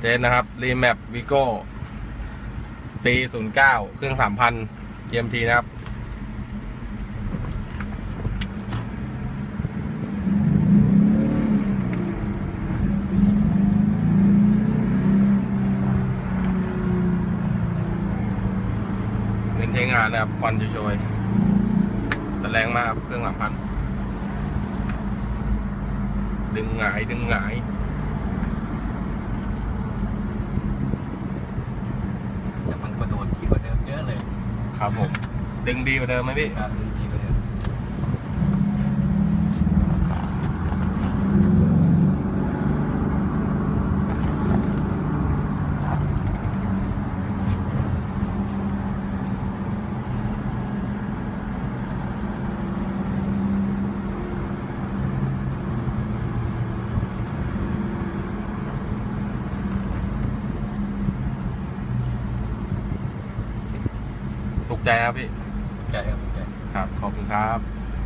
เจนนะครับ รีแมปวิโก้ ปี09เครื่อง3,000 GMT นะครับ เน้นใช้งานนะครับ ควันโชยแต่แรงมากครับเครื่อง3,000ดึงหงาย ดึงหงาย แต่มันกระโดดดีกว่าเดิมเยอะเลย ครับผม ดึงดีกว่าเดิมไหมพี่ ครับ กใจครับพี่ ใจครับใจครับ ขอบคุณครับ